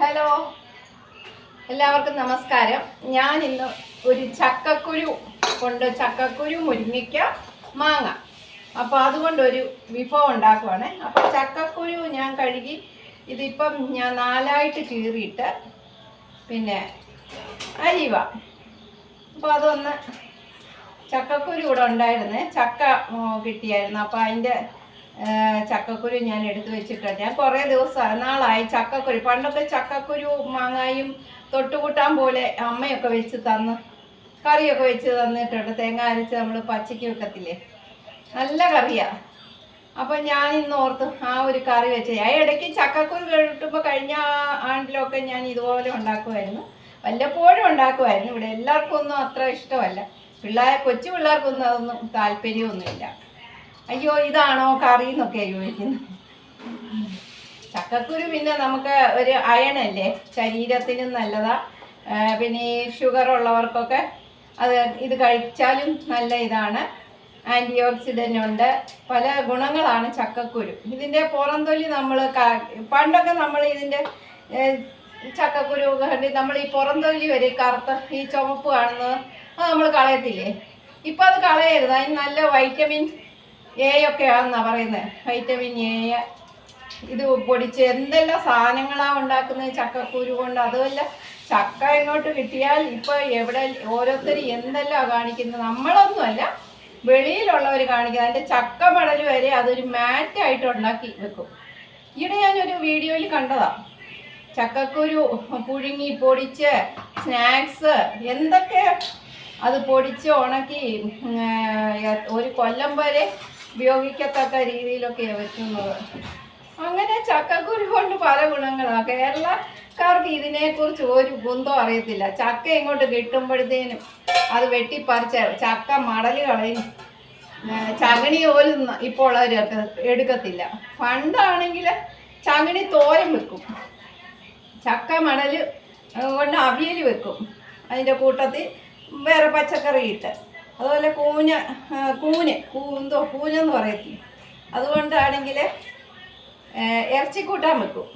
Hello. എല്ലാവർക്കും നമസ്കാരം. ഞാൻ ഇന്ന് ഒരു ചക്കക്കുരു കൊണ്ട് ചക്കക്കുരു മുരിങ്ങയ്ക്ക മാങ്ങ. അപ്പോൾ അതുകൊണ്ടൊരു വിഭവം ഉണ്ടാക്കുവാണ്. അപ്പോൾ ചക്കക്കുരു ഞാൻ കഴുകി ഇതിപ്പം ഞാൻ നാലായിട്ട് കീറിയിട്ട് പിന്നെ അരിവ. അപ്പോൾ അതൊന്ന് ചക്കക്കുരു ഇവിടെ ഉണ്ടായിരുന്നേ. ചക്ക കിട്ടിയായിരുന്നു. അപ്പോൾ അതിന്റെ ചക്കക്കുരു ഞാൻ എടുത്തു വെച്ചിട്ടുണ്ട്. ഞാൻ കുറേ ദിവസം നാളായി ചക്കക്കുരു. പണ്ടൊക്കെ ചക്കക്കുരു മാങ്ങായും തൊട്ടുകൂട്ടാൻ പോലെ അമ്മയൊക്കെ വെച്ച് തന്ന് കറിയൊക്കെ വെച്ച് തന്നിട്ടുണ്ട്. തേങ്ങ അരച്ച് നമ്മൾ പച്ചയ്ക്ക് വെക്കത്തില്ലേ? നല്ല കറിയാ. അപ്പം ഞാൻ ഇന്ന് ഓർത്ത് ആ ഒരു കറി വെച്ച് ആ ഇടയ്ക്ക് ചക്കക്കുരു കിട്ടുമ്പോൾ കഴിഞ്ഞ ആണ്ടിലൊക്കെ ഞാൻ ഇതുപോലെ ഉണ്ടാക്കുമായിരുന്നു വല്ലപ്പോഴും ഉണ്ടാക്കുമായിരുന്നു ഇവിടെ എല്ലാവർക്കും ഒന്നും അത്ര ഇഷ്ടമല്ല. പിള്ളേർ കൊച്ചു പിള്ളേർക്കൊന്നും അതൊന്നും താല്പര്യമൊന്നുമില്ല. അയ്യോ ഇതാണോ കറി എന്നൊക്കെ ചോദിക്കുന്നത് ചക്കക്കുരു പിന്നെ നമുക്ക് ഒരു അയണല്ലേ? ശരീരത്തിനും നല്ലതാ. പിന്നെ ഈ ഷുഗർ ഉള്ളവർക്കൊക്കെ അത് ഇത് കഴിച്ചാലും നല്ല ഇതാണ്. ആന്റി ഓക്സിഡന്റ് ഉണ്ട്. പല ഗുണങ്ങളാണ് ചക്കക്കുരു. ഇതിന്റെ പുറന്തൊലി നമ്മൾ പണ്ടൊക്കെ നമ്മൾ ഇതിന്റെ ചക്കക്കുരു കണ്ടി നമ്മൾ ഈ പുറന്തൊലി വരെ കറുത്ത ഈ ചുമപ്പ് കാണുന്നത് അത് നമ്മൾ കളയത്തില്ലേ? ഇപ്പം അത് കളയരുത്. അതിന് നല്ല വൈറ്റമിൻ എ ഒക്കെ പറയുന്നത് വൈറ്റമിൻ എ ഇത് പൊടിച്ച് എന്തെല്ലാം സാധനങ്ങളാണ് ഉണ്ടാക്കുന്നത്? ചക്കക്കുരു കൊണ്ട് അതുമല്ല ചക്ക ഇങ്ങോട്ട് കിട്ടിയാൽ ഇപ്പോൾ എവിടെ ഓരോരുത്തർ എന്തെല്ലാം കാണിക്കുന്നത്? നമ്മളൊന്നുമല്ല വെളിയിലുള്ളവർ കാണിക്കുന്നത്. അതിന്റെ ചക്ക മടൽ വരെ അതൊരു മാറ്റായിട്ട് ഉണ്ടാക്കി വെക്കും. ഇവിടെ ഞാനൊരു വീഡിയോയിൽ കണ്ടതാ. ചക്കക്കുരു പുഴുങ്ങി പൊടിച്ച് സ്നാക്സ് എന്തൊക്കെ അത് പൊടിച്ച് ഉണക്കി ഒരു കൊല്ലം വരെ ഉപയോഗിക്കത്തക്ക രീതിയിലൊക്കെ വെക്കുന്നത്. അങ്ങനെ ചക്കക്കുരു കൊണ്ട് പല ഗുണങ്ങളാണ് കേരളക്കാർക്ക് ഇതിനെക്കുറിച്ച് ഒരു കുന്തം അറിയത്തില്ല. ചക്ക ഇങ്ങോട്ട് കിട്ടുമ്പോഴത്തേനും അത് വെട്ടിപ്പറിച്ച ചക്ക മടൽ കളയും ചകണി പോലും ഇപ്പോൾ ഉള്ളവരൊക്കെ എടുക്കത്തില്ല. പണ്ടാണെങ്കിൽ ചകണി തോരൻ വെക്കും. ചക്ക മടൽ കൊണ്ട് അവിയൽ വെക്കും. അതിന്റെ കൂട്ടത്തിൽ വേറെ പച്ചക്കറി ഇട്ട്. അതുപോലെ കൂഞ്ഞ കൂന് കൂ കൂന്തോ കൂഞ്ഞെന്ന് പറയത്തില്ല. അതുകൊണ്ടാണെങ്കിൽ ഇറച്ചി കൂട്ടാൻ വെക്കും.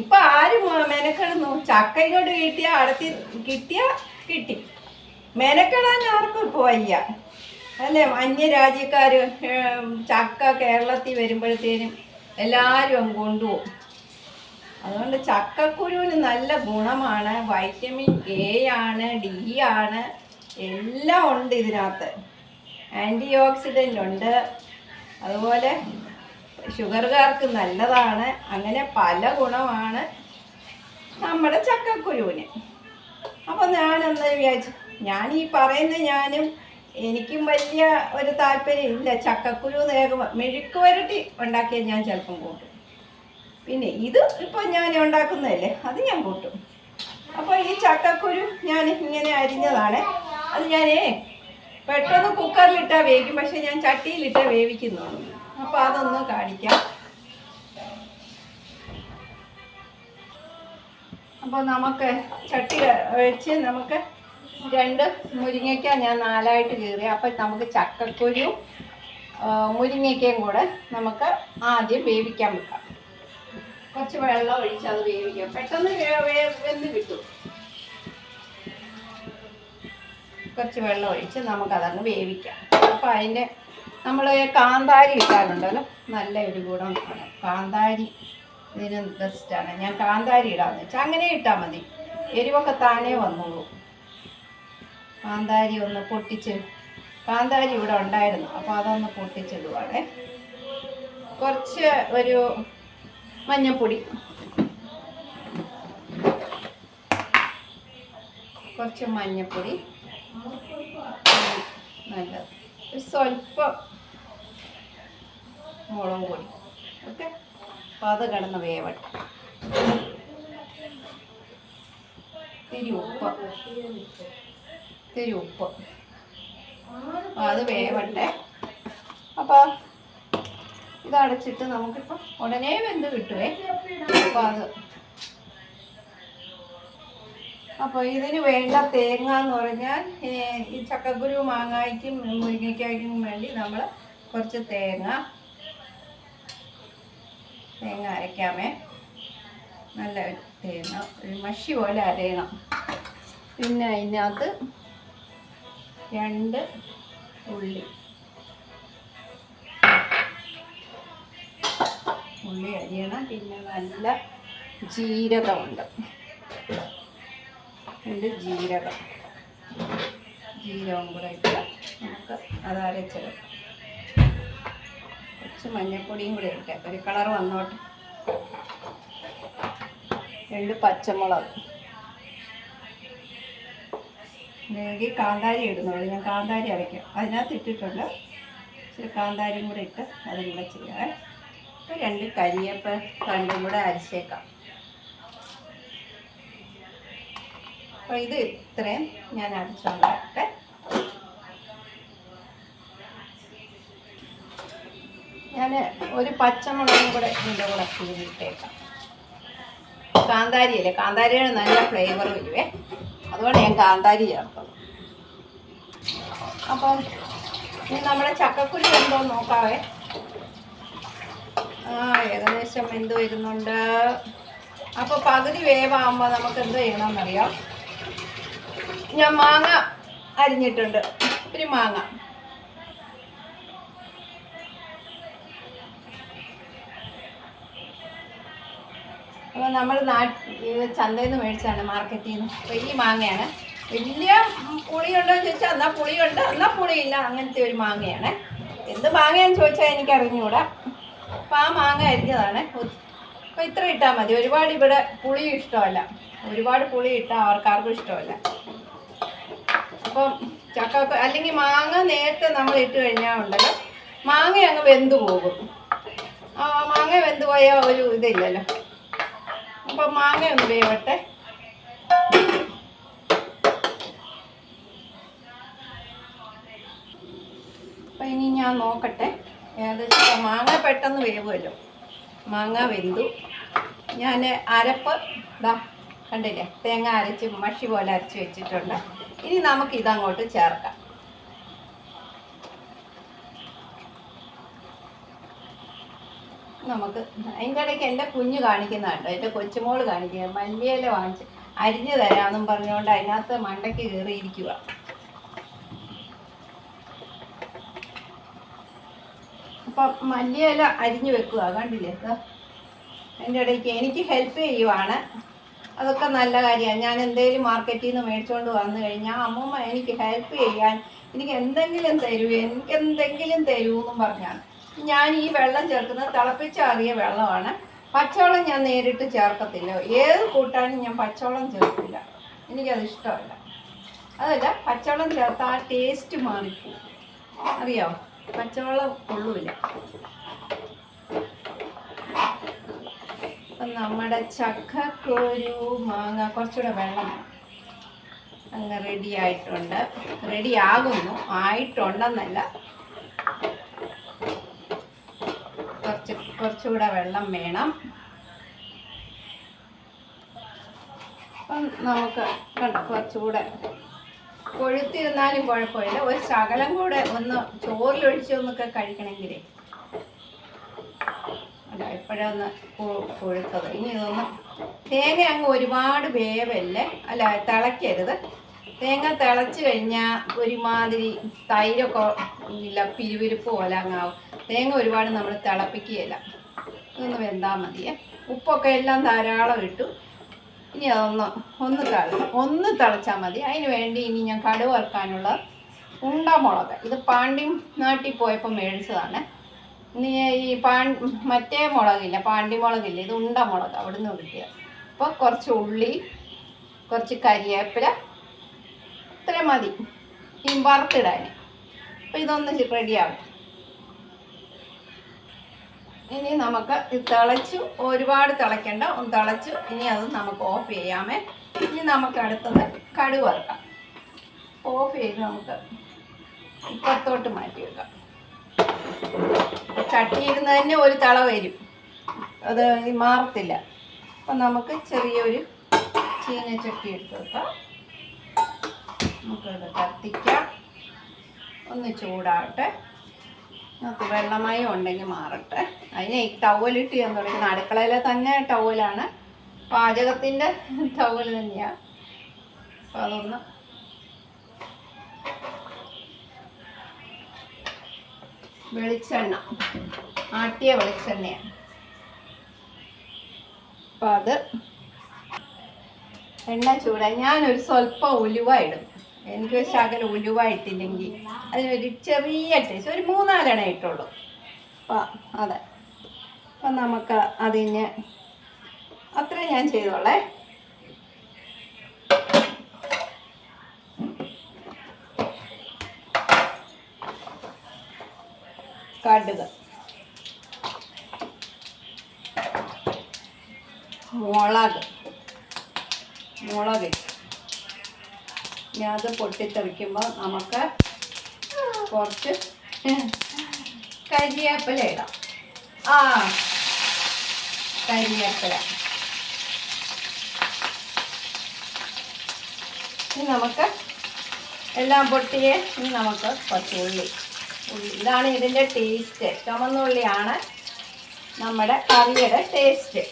ഇപ്പൊ ആരും മെനക്കെടുന്നു? ചക്ക ഇങ്ങോട്ട് കിട്ടിയ അടുത്തി കിട്ടിയ കിട്ടി. മെനക്കെടാൻ ആർക്കും ഇപ്പോൾ വയ്യ. അല്ലേ? അന്യ രാജ്യക്കാർ ചക്ക കേരളത്തിൽ വരുമ്പോഴത്തേനും എല്ലാവരും അങ്ങ് കൊണ്ടുപോകും. അതുകൊണ്ട് ചക്കക്കുരുവിന് നല്ല ഗുണമാണ്. വൈറ്റമിൻ എ ആണ് ഡി ആണ്. എല്ലാം ഉണ്ട് ഇതിനകത്ത്. ആന്റി ഓക്സിഡന്റ് ഉണ്ട്. അതുപോലെ ഷുഗർകാർക്ക് നല്ലതാണ്. അങ്ങനെ പല ഗുണമാണ് നമ്മുടെ ചക്കക്കുരുവിന്. അപ്പോൾ ഞാനെന്ന് വിചാരിച്ചു? ഞാൻ ഈ പറയുന്ന ഞാനും എനിക്കും വലിയ ഒരു താല്പര്യം ഇല്ല ചക്കക്കുരു നേകുമ്പോൾ മെഴുക്ക് വരട്ടി ഉണ്ടാക്കിയാൽ ഞാൻ ചിലപ്പം കൂട്ടും. പിന്നെ ഇത് ഇപ്പോൾ ഞാൻ ഉണ്ടാക്കുന്നതല്ലേ അത് ഞാൻ കൂട്ടും. അപ്പോൾ ഈ ചക്കക്കുരു ഞാൻ ഇങ്ങനെ അരിഞ്ഞതാണ്. അത് ഞാനേ പെട്ടെന്ന് കുക്കറിലിട്ടാ വേവിക്കും. പക്ഷെ ഞാൻ ചട്ടിയിലിട്ട വേവിക്കുന്നുള്ളൂ അപ്പോൾ അതൊന്ന് കാണിക്കാം. അപ്പോൾ നമുക്ക് ചട്ടി വെച്ച് നമുക്ക് രണ്ട് മുരിങ്ങയ്ക്ക ഞാൻ നാലായിട്ട് കീറി. അപ്പോൾ നമുക്ക് ചക്കക്കുരു ആ, മുരിങ്ങയ്ക്കയും കൂടെ നമുക്ക് ആദ്യം വേവിക്കാൻ വെക്കാം. കുറച്ച് വെള്ളം ഒഴിച്ച് അത് വേവിക്കാം. പെട്ടെന്ന് വെന്ത് കിട്ടും. കുറച്ച് വെള്ളം ഒഴിച്ച് നമുക്കതങ്ങ് വേവിക്കാം. അപ്പോൾ അതിന്റെ നമ്മൾ കാന്താരി ഇട്ടാലുണ്ടല്ലോ നല്ല ഒരു ഗുണം കാന്താരി ഇതിന് ബെസ്റ്റാണ് ഞാൻ കാന്താരി ഇടാന്ന് വെച്ചാൽ അങ്ങനെ ഇട്ടാൽ മതി. എരിവൊക്കെ താനേ വന്നോളൂ. കാന്താരി ഒന്ന് പൊട്ടിച്ച് കാന്താരി ഇവിടെ ഉണ്ടായിരുന്നു. അപ്പോൾ അതൊന്ന് പൊട്ടിച്ചിടുവാണേ. കുറച്ച് ഒരു മഞ്ഞപ്പൊടി കുറച്ച് മഞ്ഞൾപ്പൊടി നല്ലത്. ഒരു സ്വല്പം മുളക് പൊടി. ഓക്കെ? അപ്പോൾ അത് കിടന്ന് വേവട്ടെ. ഇത്തിരി ഉപ്പ് ഇത്തിരി ഉപ്പ് അത് വേവട്ടെ. അപ്പോൾ ഇതടച്ചിട്ട് നമുക്കിപ്പോൾ ഉടനെ വെന്ത് കിട്ടുവേ. അപ്പോൾ അത് അപ്പോൾ ഇതിന് വേണ്ട തേങ്ങ എന്ന് പറഞ്ഞാൽ ഈ ചക്കക്കുരു മാങ്ങായ്ക്കും മുരിങ്ങയ്ക്കായ്ക്കും വേണ്ടി നമ്മൾ കുറച്ച് തേങ്ങ തേങ്ങ അരയ്ക്കാമേ. നല്ല തേങ്ങ ഒരു മഷി പോലെ അരയണം. പിന്നെ അതിനകത്ത് രണ്ട് ഉള്ളി. ഉള്ളി അരിയണം. പിന്നെ നല്ല ജീരകമുണ്ട്. രണ്ട് ജീരകം. ജീരകം കൂടെ ഇട്ട് നമുക്ക് അത് അരച്ചെടുക്കാം കുറച്ച് മഞ്ഞൾപ്പൊടിയും കൂടെ ഇട്ടേ ഒരു കളർ വന്നോട്ടെ. രണ്ട് പച്ചമുളക്. വേണമെങ്കിൽ കാന്താരി ഇടുന്നുള്ളൂ ഞാൻ കാന്താരി അരയ്ക്കാം. അതിനകത്ത് ഇട്ടിട്ടുണ്ട്. ഇച്ചിരി കാന്താരിയും കൂടെ ഇട്ട് അതും കൂടെ ചെയ്യാം രണ്ട് കരിയപ്പ് രണ്ടും കൂടെ അരച്ചേക്കാം. അപ്പോൾ ഇത് ഇത്രയും ഞാൻ അരച്ചുകൊണ്ടാട്ടെ ഞാൻ ഒരു പച്ചമുളകും കൂടെ ഇതിന്റെ കൂടെ കീറിയിട്ടേക്കാം കാന്താരി അല്ലേ കാന്താരിയുടെ നല്ല ഫ്ലേവർ വരുവേ. അതുകൊണ്ട് ഞാൻ കാന്താരി ചേർത്തത് അപ്പം ഇനി നമ്മുടെ ചക്കക്കുരു എന്തോ നോക്കാവേ? ആ ഏകദേശം എന്ത് വരുന്നുണ്ട്. അപ്പോൾ പകുതി വേവാകുമ്പോൾ നമുക്ക് എന്ത് ചെയ്യണമെന്നറിയാം. ഞാൻ മാങ്ങ അരിഞ്ഞിട്ടുണ്ട്. ഒരു മാങ്ങ. അപ്പോൾ നമ്മൾ നാട്ട് ചന്തയിൽ നിന്ന് മേടിച്ചാണ് മാർക്കറ്റിൽ നിന്ന് ഈ മാങ്ങയാണ്. വലിയ പുളിയുണ്ടോ എന്ന് ചോദിച്ചാൽ എന്നാൽ പുളിയുണ്ട് എന്നാൽ പുളിയില്ല അങ്ങനത്തെ ഒരു മാങ്ങയാണ്. എന്ത് മാങ്ങയാന്ന് ചോദിച്ചാൽ എനിക്ക് അറിഞ്ഞുകൂടാ അപ്പോൾ ആ മാങ്ങ അരിഞ്ഞതാണ്. അപ്പോൾ ഇത്ര ഇട്ടാൽ മതി. ഒരുപാട് ഇവിടെ പുളി ഇഷ്ടമല്ല. ഒരുപാട് പുളി ഇട്ടാൽ അവർക്കാർക്കും ഇഷ്ടമല്ല. അപ്പം ചക്ക അല്ലെങ്കിൽ മാങ്ങ നേരത്തെ നമ്മൾ ഇട്ട് കഴിഞ്ഞാൽ ഉണ്ടല്ലോ. മാങ്ങ അങ്ങ് വെന്ത് പോകും. മാങ്ങ വെന്ത് പോയാൽ ഒരു ഇതില്ലല്ലോ. അപ്പം മാങ്ങ ഒന്ന് വേവട്ടെ. അപ്പം ഇനി ഞാൻ നോക്കട്ടെ. ഏകദേശം മാങ്ങ പെട്ടെന്ന് വേവുമല്ലോ. മാങ്ങ വെന്തു. ഞാൻ അരപ്പ് ഇതാ കണ്ടില്ലേ? തേങ്ങ അരച്ച് മഷി പോലെ അരച്ച് വെച്ചിട്ടുണ്ട്. ഇനി നമുക്ക് ഇതങ്ങോട്ട് ചേർക്കാം. നമുക്ക് അതിന്റെ ഇടയ്ക്ക് എന്റെ കുഞ്ഞ് കാണിക്കുന്നുണ്ട് എന്റെ കൊച്ചുമോൾ കാണിക്കുക മല്ലിയില വാങ്ങിച്ച് അരിഞ്ഞു തരാമെന്നും പറഞ്ഞുകൊണ്ട് അതിനകത്ത് മണ്ടയ്ക്ക് കയറിയിരിക്കുക അപ്പം മല്ലിയില അരിഞ്ഞു വെക്കുക കണ്ടില്ലേ? അതിന്റെ ഇടയ്ക്ക് എനിക്ക് ഹെൽപ്പ് ചെയ്യുവാണ്. അതൊക്കെ നല്ല കാര്യമാണ് ഞാൻ എന്തെങ്കിലും മാർക്കറ്റിൽ നിന്ന് മേടിച്ചുകൊണ്ട് വന്നു കഴിഞ്ഞാൽ അമ്മമ്മ എനിക്ക് ഹെൽപ്പ് ചെയ്യാൻ എനിക്ക് എന്തെങ്കിലും തരൂ എനിക്ക് എന്തെങ്കിലും തരൂ എന്നും പറഞ്ഞാണ്. ഞാൻ ഈ വെള്ളം ചേർക്കുന്നത് തിളപ്പിച്ചാറിയ വെള്ളമാണ്. പച്ചവെള്ളം ഞാൻ നേരിട്ട് ചേർക്കത്തില്ല. ഏത് കൂട്ടാനും ഞാൻ പച്ചവെള്ളം ചേർക്കില്ല. എനിക്കത് ഇഷ്ടമല്ല. അതല്ല പച്ചവെള്ളം ചേർത്ത് ആ ടേസ്റ്റ് മാറിപ്പോ അറിയാമോ പച്ചവെള്ളം കൊള്ളൂല. അപ്പം നമ്മുടെ ചക്കക്കൊരു മാങ്ങ കുറച്ചുകൂടെ വെള്ളം. അങ്ങ് റെഡി ആയിട്ടുണ്ട്. റെഡി ആകുന്നു. ആയിട്ടുണ്ടെന്നല്ല. കുറച്ച് കുറച്ചുകൂടെ വെള്ളം വേണം. അപ്പം നമുക്ക് കണ്ടോ കുറച്ചുകൂടെ കൊഴുത്തിരുന്നാലും കുഴപ്പമില്ല. ഒരു ശകലം കൂടെ ഒന്ന് ചോറിലൊഴിച്ചൊന്നൊക്കെ കഴിക്കണമെങ്കിലേ അല്ല എപ്പോഴാന്ന് കൊഴുത്തത് ഇനി ഇതൊന്ന് തേങ്ങ അങ്ങ് ഒരുപാട് വേവല്ലേ? അല്ല തിളയ്ക്കരുത് തേങ്ങ തിളച്ച് കഴിഞ്ഞാൽ ഒരുമാതിരി തൈരൊക്കെ ഇല്ല പിരിവിരിപ്പ് പോലെ അങ്ങാവും തേങ്ങ ഒരുപാട് നമ്മൾ തിളപ്പിക്കുകയില്ല. ഇതൊന്ന് വെന്താൽ മതിയേ. ഉപ്പൊക്കെ എല്ലാം ധാരാളം ഇട്ടു. ഇനി അതൊന്ന് ഒന്ന് തള ഒന്ന് തിളച്ചാൽ മതി. അതിന് വേണ്ടി ഇനി ഞാൻ ഉണ്ടാമുളക് ഉണ്ടമുളക് ഇത് പാണ്ടി നാട്ടിൽ പോയപ്പോൾ മേടിച്ചതാണ്. ഈ പാൻ മറ്റേ മുളകില്ല പാണ്ടി മുളകില്ല ഇത് ഉണ്ട മുളക് അവിടെ അവിടുന്ന് കിട്ടിയ. അപ്പോൾ കുറച്ച് ഉള്ളി കുറച്ച് കരിവേപ്പില ഇത്ര മതി. ഈ വറുത്തിടാൻ അപ്പോൾ ഇതൊന്ന് റെഡിയാവും ഇനി നമുക്ക് ഇത് തിളച്ചു ഒരുപാട് തിളയ്ക്കണ്ട ഒന്ന് തിളച്ചു. ഇനി അത് നമുക്ക് ഓഫ് ചെയ്യാമേ. ഇനി നമുക്ക് അടുത്തത് കടുവറക്കാം. ഓഫ് ചെയ്ത് നമുക്ക് ഇപ്പുറത്തോട്ട് മാറ്റി വെക്കാം ചട്ടിയിരുന്ന് തന്നെ ഒരു തള വരും. അത് മാറത്തില്ല. അപ്പം നമുക്ക് ചെറിയൊരു ചീനച്ചട്ടി എടുത്ത് വെക്കാം. നമുക്കത് കത്തിക്കാം. ഒന്ന് ചൂടാവട്ടെ. നമുക്ക് വെള്ളമായി ഉണ്ടെങ്കിൽ മാറട്ടെ. അതിന് ഈ ടവലിട്ട് ചെയ്യാൻ തുടങ്ങി അടുക്കളയിലെ തന്നെ ടവലാണ് പാചകത്തിന്റെ ടവൽ തന്നെയാണ് അപ്പോൾ അതൊന്ന് വെളിച്ചെണ്ണ. ആട്ടിയ വെളിച്ചെണ്ണയാണ് അപ്പം അത് എണ്ണ ചൂട ഞാനൊരു സ്വല്പം ഉലുവ ഇടും. എനിക്ക് ശകലം ഉലുവ ഇട്ടില്ലെങ്കിൽ അതിനൊരു ചെറിയ ടേസ്റ്റ് ഒരു മൂന്നാലെണ്ണ ഇട്ടുള്ളൂ. അപ്പം അതെ. അപ്പം നമുക്ക് അതിന് അത്രയും ഞാൻ ചെയ്തോളേ കടുക് മുളക്. മുളക്. ഇനി അത് പൊട്ടിത്തെറിക്കുമ്പോൾ നമുക്ക് കുറച്ച് കരിയേപ്പില ഇടാം. ആ കരിയേപ്പില. ഇനി നമുക്ക് എല്ലാം പൊട്ടിയേ ഇനി നമുക്ക് ഉള്ളി. ഇതാണ് ഇതിന്റെ ടേസ്റ്റ് ചുമന്നുള്ളിയാണ് നമ്മുടെ കറിയുടെ ടേസ്റ്റ്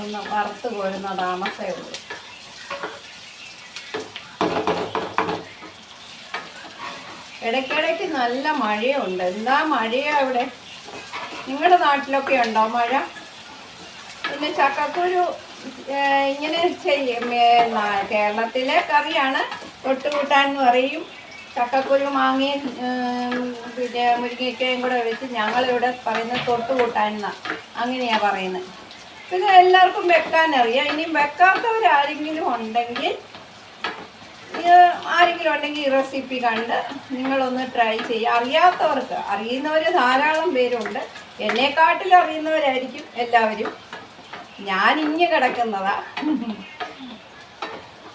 ഒന്ന് വറുത്ത് പോരുന്ന താമസമേ ഉള്ളൂ. ഇടയ്ക്കിടയ്ക്ക് നല്ല മഴയുണ്ട്. എന്താ മഴയാ ഇവിടെ നിങ്ങളുടെ നാട്ടിലൊക്കെ ഉണ്ടോ മഴ? പിന്നെ ചക്കക്കുരു ഇങ്ങനെ ചെയ്യും. കേരളത്തിലെ കറിയാണ് തൊട്ടുകൂട്ടാൻ എന്ന് പറയും. ചക്കക്കുരു മാങ്ങയും പിന്നെ മുരിങ്ങയ്ക്കയും കൂടെ വെച്ച് ഞങ്ങളിവിടെ പറയുന്നത് തൊട്ടുകൂട്ടാൻ എന്നാ അങ്ങനെയാണ് പറയുന്നത്. പിന്നെ എല്ലാവർക്കും വെക്കാനറിയാം ഇനിയും വെക്കാത്തവരാരെങ്കിലും ഉണ്ടെങ്കിൽ ആരെങ്കിലും ഉണ്ടെങ്കിൽ ഈ റെസിപ്പി കണ്ട് നിങ്ങളൊന്ന് ട്രൈ ചെയ്യുക അറിയാത്തവർക്ക് അറിയുന്നവർ ധാരാളം പേരുണ്ട്. എന്നെക്കാട്ടിലും അറിയുന്നവരായിരിക്കും എല്ലാവരും. ഞാൻ ഇഞ്ഞ് കിടക്കുന്നതാ.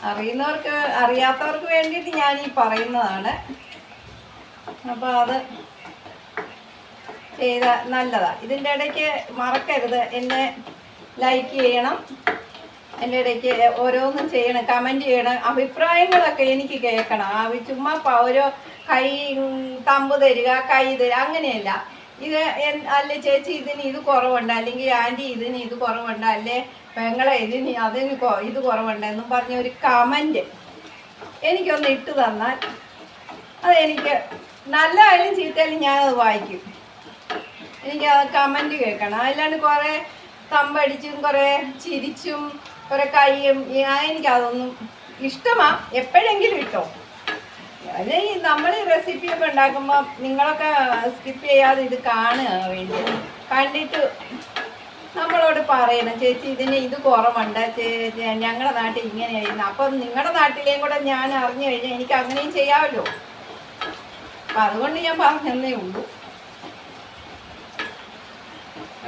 അറിയുന്നവർക്ക് അറിയാത്തവർക്ക് വേണ്ടിയിട്ട് ഞാൻ ഈ പറയുന്നതാണ്. അപ്പോൾ അത് ചെയ്ത നല്ലതാണ് ഇതിന്റെ ഇടയ്ക്ക് മറക്കരുത്. എന്നെ ലൈക്ക് ചെയ്യണം. എന്റെ ഇടയ്ക്ക് ഓരോന്നും ചെയ്യണം കമന്റ് ചെയ്യണം അഭിപ്രായങ്ങളൊക്കെ എനിക്ക് കേൾക്കണം. ആ ചുമ്മാ ഓരോ കൈ തമ്പ് തരിക കൈ തരിക അങ്ങനെയല്ല. ഇത് അല്ല ചേച്ചി ഇതിന് ഇത് കുറവുണ്ട് അല്ലെങ്കിൽ ആന്റി ഇതിന് ഇത് കുറവുണ്ട് അല്ലേ പെങ്ങളെ ഇതിന് അതിന് ഇത് കുറവുണ്ട് എന്നും പറഞ്ഞ ഒരു കമന്റ് എനിക്കൊന്ന് ഇട്ട് തന്നാൽ അതെനിക്ക് നല്ലതായാലും ചീത്തയായാലും ഞാനത് വായിക്കും. എനിക്ക് ആ കമന്റ് കേൾക്കണം. അല്ലാണ്ട് കുറേ തമ്പടിച്ചും കുറേ ചിരിച്ചും കുറേ കൈയും എനിക്ക് എനിക്കതൊന്നും ഇഷ്ടമാ. എപ്പോഴെങ്കിലും ഇട്ടോ. ഈ നമ്മൾ ഈ റെസിപ്പിയൊക്കെ ഉണ്ടാക്കുമ്പോൾ നിങ്ങളൊക്കെ സ്കിപ്പ് ചെയ്യാതെ ഇത് കാണുക വേണ്ടി. കണ്ടിട്ട് നമ്മളോട് പറയണം ചേച്ചി ഇതിന് ഇത് കുറവുണ്ട്. ഞങ്ങളുടെ നാട്ടിൽ ഇങ്ങനെയായിരുന്നു. അപ്പം നിങ്ങളുടെ നാട്ടിലെയും കൂടെ ഞാൻ അറിഞ്ഞു കഴിഞ്ഞാൽ എനിക്ക് അങ്ങനെയും ചെയ്യാമല്ലോ. അപ്പം അതുകൊണ്ട് ഞാൻ പറഞ്ഞതേ ഉള്ളൂ.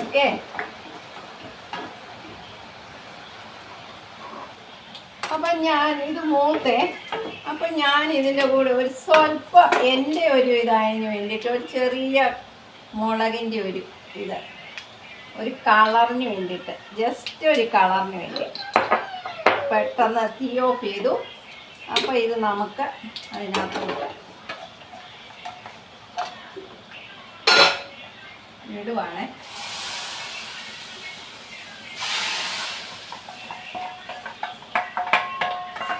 ഓക്കെ? അപ്പം ഞാൻ ഇത് മൂത്തെ. അപ്പം ഞാൻ ഇതിന്റെ കൂടെ ഒരു സ്വല്പം എന്റെ ഒരു ഇതായതിന് വേണ്ടിയിട്ട് ഒരു ചെറിയ മുളകിന്റെ ഒരു ഇത് ഒരു കളറിന് വേണ്ടിയിട്ട് ജസ്റ്റ് ഒരു കളറിന് വേണ്ടി പെട്ടെന്ന് തീ ഓഫ് ചെയ്തു. അപ്പോൾ ഇത് നമുക്ക് അതിനകത്തോട്ട് ഇടുവാണേ.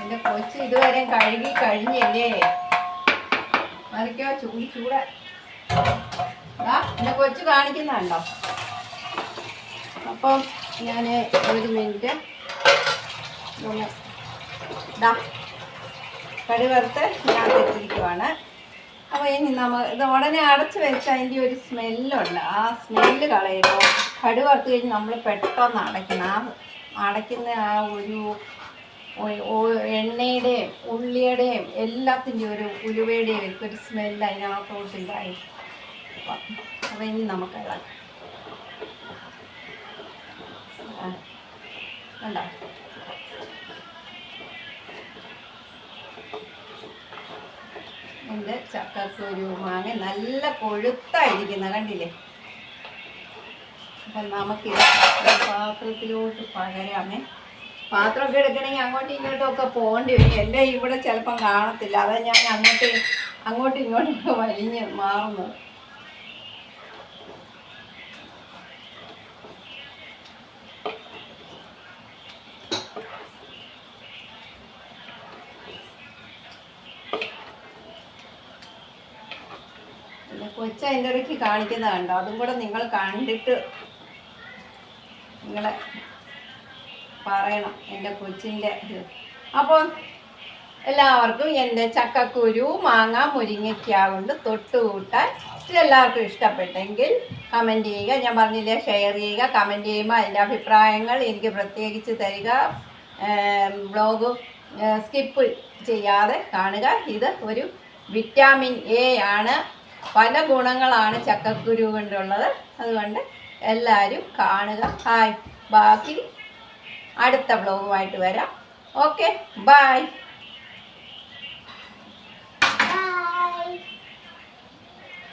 എന്റെ കൊച്ച് ഇതുവരെ കഴുകി കഴിഞ്ഞില്ലേ? മറിക്കോ ചൂടി ചൂട. എന്റെ കൊച്ചു കാണിക്കുന്നുണ്ടോ? അപ്പം ഞാൻ ഒരു മിനിറ്റ് ഒന്ന് ദാ കടുവറുത്ത് ഞാൻ തെറ്റിരിക്കുവാണ് അപ്പോൾ ഇനി നമ്മൾ ഇത് ഉടനെ അടച്ച് വെച്ച് അതിന്റെ ഒരു സ്മെല്ലുണ്ട്. ആ സ്മെല്ല് കളയുമ്പോൾ കടുവറുത്ത് കഴിഞ്ഞ് നമ്മൾ പെട്ടെന്ന് അടയ്ക്കണം ആ അടയ്ക്കുന്ന ആ ഒരു എണ്ണയുടെയും ഉള്ളിയുടെയും എല്ലാത്തിന്റെയും ഒരു ഉലുവയുടെയും ഒക്കെ ഒരു സ്മെല്ല് അതിനകത്തോട്ട് ഇതായി. അപ്പോൾ ഇനി നമുക്ക് ഇളക്കാം. കണ്ടോ? എന്റെ ചക്കക്കുരു മാങ്ങ നല്ല കൊഴുത്തായിരിക്കുന്ന കണ്ടില്ലേ? അപ്പം നമുക്ക് പാത്രത്തിലോട്ട് പകരാമേ. പാത്രമൊക്കെ എടുക്കണമെങ്കിൽ അങ്ങോട്ടും ഇങ്ങോട്ടും ഒക്കെ പോകേണ്ടി വരും. എന്റെ ഇവിടെ ചിലപ്പം കാണത്തില്ല. അതാ ഞാൻ അങ്ങോട്ട് അങ്ങോട്ടും ഇങ്ങോട്ടും വലിഞ്ഞ് മാറുന്നത് കൊച്ച അതിന്റെ ഇടയ്ക്ക് കാണിക്കുന്നത് കണ്ടോ? അതും കൂടെ നിങ്ങൾ കണ്ടിട്ട് നിങ്ങളെ പറയണം എന്റെ കൊച്ചിന്റെ ഇത്. അപ്പോൾ എല്ലാവർക്കും എന്റെ ചക്കക്കുരു മാങ്ങ മുരിങ്ങയ്ക്ക കൊണ്ട് തൊട്ടുകൂട്ടാൻ ഇത് എല്ലാവർക്കും ഇഷ്ടപ്പെട്ടെങ്കിൽ കമന്റ് ചെയ്യുക. ഞാൻ പറഞ്ഞില്ലേ ഷെയർ ചെയ്യുക കമന്റ് ചെയ്യുമ്പോൾ അതിന്റെ അഭിപ്രായങ്ങൾ എനിക്ക് പ്രത്യേകിച്ച് തരിക. ബ്ലോഗ് സ്കിപ്പ് ചെയ്യാതെ കാണുക. ഇത് ഒരു വിറ്റാമിൻ എ ആണ്. പല ഗുണങ്ങളാണ് ചക്കക്കുരു കൊണ്ടുള്ളത്. അതുകൊണ്ട് എല്ലാവരും കാണുക. ഹായ് ബാക്കി അടുത്ത ബ്ലോഗുമായിട്ട് വരാം. Okay bye